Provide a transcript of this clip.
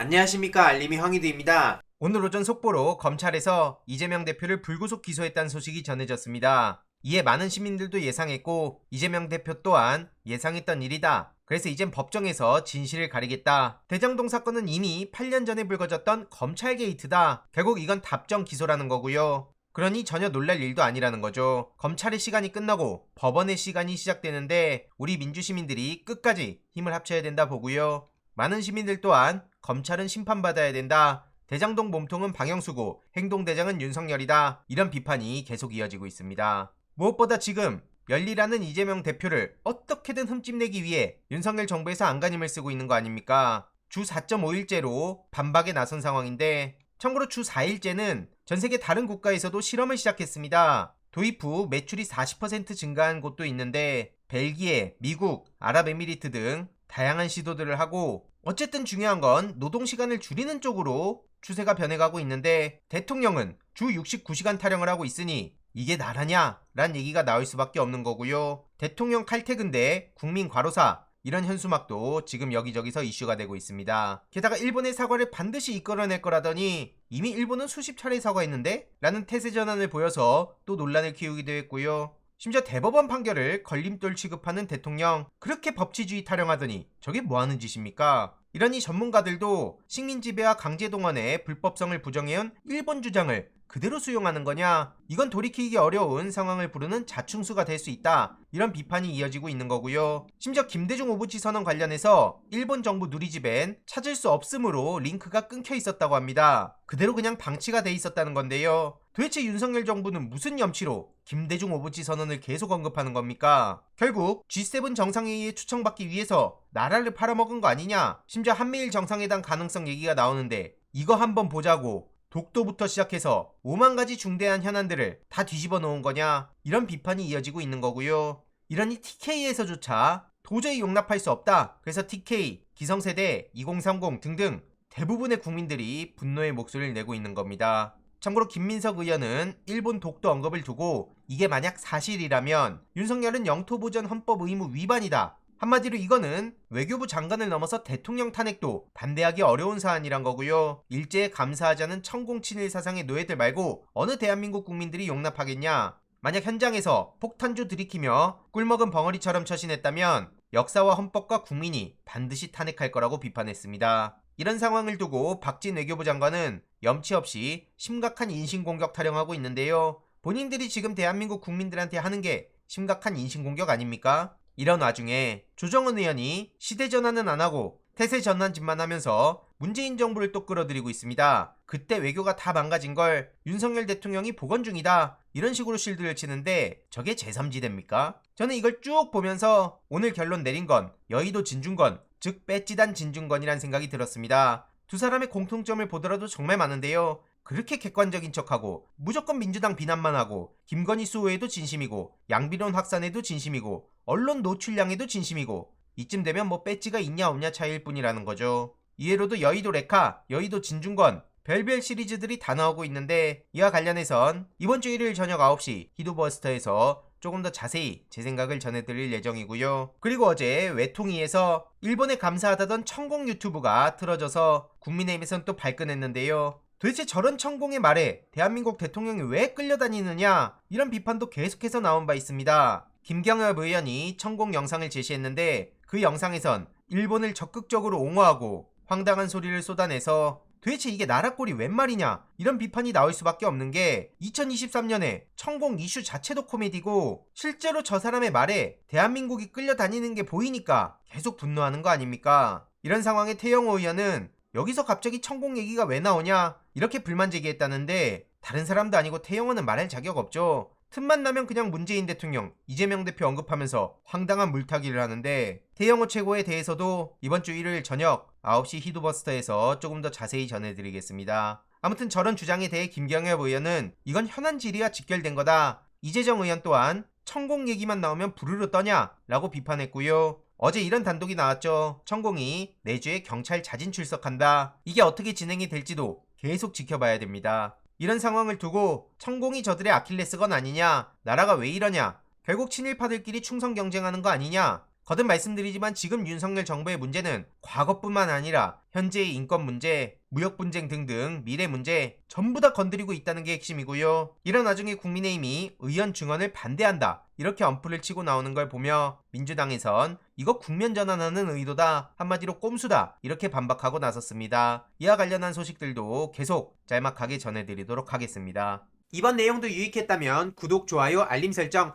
안녕하십니까 알림이 황희두입니다. 오늘 오전 속보로 검찰에서 이재명 대표를 불구속 기소했다는 소식이 전해졌습니다. 이에 많은 시민들도 예상했고 이재명 대표 또한 예상했던 일이다. 그래서 이젠 법정에서 진실을 가리겠다. 대장동 사건은 이미 8년 전에 불거졌던 검찰 게이트다. 결국 이건 답정 기소라는 거고요. 그러니 전혀 놀랄 일도 아니라는 거죠. 검찰의 시간이 끝나고 법원의 시간이 시작되는데 우리 민주시민들이 끝까지 힘을 합쳐야 된다 보고요. 많은 시민들 또한 검찰은 심판받아야 된다. 대장동 몸통은 방영수고 행동대장은 윤석열이다. 이런 비판이 계속 이어지고 있습니다. 무엇보다 지금 열리라는 이재명 대표를 어떻게든 흠집내기 위해 윤석열 정부에서 안간힘을 쓰고 있는 거 아닙니까? 주 4.5일째로 반박에 나선 상황인데 참고로 주 4일째는 전 세계 다른 국가에서도 실험을 시작했습니다. 도입 후 매출이 40% 증가한 곳도 있는데 벨기에, 미국, 아랍에미리트 등 다양한 시도들을 하고 어쨌든 중요한 건 노동 시간을 줄이는 쪽으로 추세가 변해가고 있는데 대통령은 주 69시간 타령을 하고 있으니 이게 나라냐? 란 얘기가 나올 수밖에 없는 거고요. 대통령 칼퇴근 대 국민 과로사 이런 현수막도 지금 여기저기서 이슈가 되고 있습니다. 게다가 일본의 사과를 반드시 이끌어낼 거라더니 이미 일본은 수십 차례 사과했는데? 라는 태세 전환을 보여서 또 논란을 키우기도 했고요. 심지어 대법원 판결을 걸림돌 취급하는 대통령 그렇게 법치주의 타령하더니 저게 뭐하는 짓입니까? 이러니 전문가들도 식민 지배와 강제 동원의 불법성을 부정해온 일본 주장을 그대로 수용하는 거냐? 이건 돌이키기 어려운 상황을 부르는 자충수가 될 수 있다. 이런 비판이 이어지고 있는 거고요. 심지어 김대중 오부치 선언 관련해서 일본 정부 누리집엔 찾을 수 없으므로 링크가 끊겨 있었다고 합니다. 그대로 그냥 방치가 돼 있었다는 건데요. 도대체 윤석열 정부는 무슨 염치로 김대중 오부치 선언을 계속 언급하는 겁니까? 결국 G7 정상회의에 추천받기 위해서 나라를 팔아먹은 거 아니냐? 심지어 한미일 정상회담 가능성 얘기가 나오는데 이거 한번 보자고 독도부터 시작해서 5만 가지 중대한 현안들을 다 뒤집어 놓은 거냐? 이런 비판이 이어지고 있는 거고요. 이러니 TK에서조차 도저히 용납할 수 없다. 그래서 TK, 기성세대, 2030 등등 대부분의 국민들이 분노의 목소리를 내고 있는 겁니다. 참고로 김민석 의원은 일본 독도 언급을 두고 이게 만약 사실이라면 윤석열은 영토보전 헌법 의무 위반이다. 한마디로 이거는 외교부 장관을 넘어서 대통령 탄핵도 반대하기 어려운 사안이란 거고요. 일제에 감사하자는 천공친일 사상의 노예들 말고 어느 대한민국 국민들이 용납하겠냐? 만약 현장에서 폭탄주 들이키며 꿀먹은 벙어리처럼 처신했다면 역사와 헌법과 국민이 반드시 탄핵할 거라고 비판했습니다. 이런 상황을 두고 박진 외교부 장관은 염치 없이 심각한 인신공격 타령하고 있는데요. 본인들이 지금 대한민국 국민들한테 하는 게 심각한 인신공격 아닙니까? 이런 와중에 조정은 의원이 시대 전환은 안 하고 태세 전환짓만 하면서 문재인 정부를 또 끌어들이고 있습니다. 그때 외교가 다 망가진 걸 윤석열 대통령이 복원 중이다. 이런 식으로 실드를 치는데 저게 제3지대입니까? 저는 이걸 쭉 보면서 오늘 결론 내린 건 여의도 진중권, 즉 배지단 진중권이란 생각이 들었습니다. 두 사람의 공통점을 보더라도 정말 많은데요. 그렇게 객관적인 척하고 무조건 민주당 비난만 하고 김건희 수호에도 진심이고 양비론 확산에도 진심이고 언론 노출량에도 진심이고 이쯤 되면 뭐 배지가 있냐 없냐 차이일 뿐이라는 거죠. 이해로도 여의도 레카, 여의도 진중권 별별 시리즈들이 다 나오고 있는데 이와 관련해선 이번 주 일요일 저녁 9시 히도버스터에서 조금 더 자세히 제 생각을 전해드릴 예정이고요. 그리고 어제 외통위에서 일본에 감사하다던 천공 유튜브가 틀어져서 국민의힘에선 또 발끈했는데요. 도대체 저런 천공의 말에 대한민국 대통령이 왜 끌려다니느냐 이런 비판도 계속해서 나온 바 있습니다. 김경엽 의원이 천공 영상을 제시했는데 그 영상에선 일본을 적극적으로 옹호하고 황당한 소리를 쏟아내서 도대체 이게 나라 꼴이 웬 말이냐 이런 비판이 나올 수밖에 없는 게 2023년에 천공 이슈 자체도 코미디고 실제로 저 사람의 말에 대한민국이 끌려다니는 게 보이니까 계속 분노하는 거 아닙니까? 이런 상황에 태영호 의원은 여기서 갑자기 천공 얘기가 왜 나오냐 이렇게 불만 제기했다는데 다른 사람도 아니고 태영호는 말할 자격 없죠. 틈만 나면 그냥 문재인 대통령, 이재명 대표 언급하면서 황당한 물타기를 하는데 태영호 최고에 대해서도 이번 주 일요일 저녁 9시 히도버스터에서 조금 더 자세히 전해드리겠습니다. 아무튼 저런 주장에 대해 김경엽 의원은 이건 현안 질의와 직결된 거다. 이재정 의원 또한 천공 얘기만 나오면 부르르 떠냐? 라고 비판했고요. 어제 이런 단독이 나왔죠. 천공이 내주에 경찰 자진 출석한다. 이게 어떻게 진행이 될지도 계속 지켜봐야 됩니다. 이런 상황을 두고 천공이 저들의 아킬레스건 아니냐? 나라가 왜 이러냐? 결국 친일파들끼리 충성 경쟁하는 거 아니냐? 거듭 말씀드리지만 지금 윤석열 정부의 문제는 과거뿐만 아니라 현재의 인권 문제, 무역 분쟁 등등 미래 문제 전부 다 건드리고 있다는 게 핵심이고요. 이런 와중에 국민의힘이 의원 증언을 반대한다. 이렇게 엄풀을 치고 나오는 걸 보며 민주당에선 이거 국면 전환하는 의도다. 한마디로 꼼수다. 이렇게 반박하고 나섰습니다. 이와 관련한 소식들도 계속 짤막하게 전해드리도록 하겠습니다. 이번 내용도 유익했다면 구독, 좋아요, 알림 설정,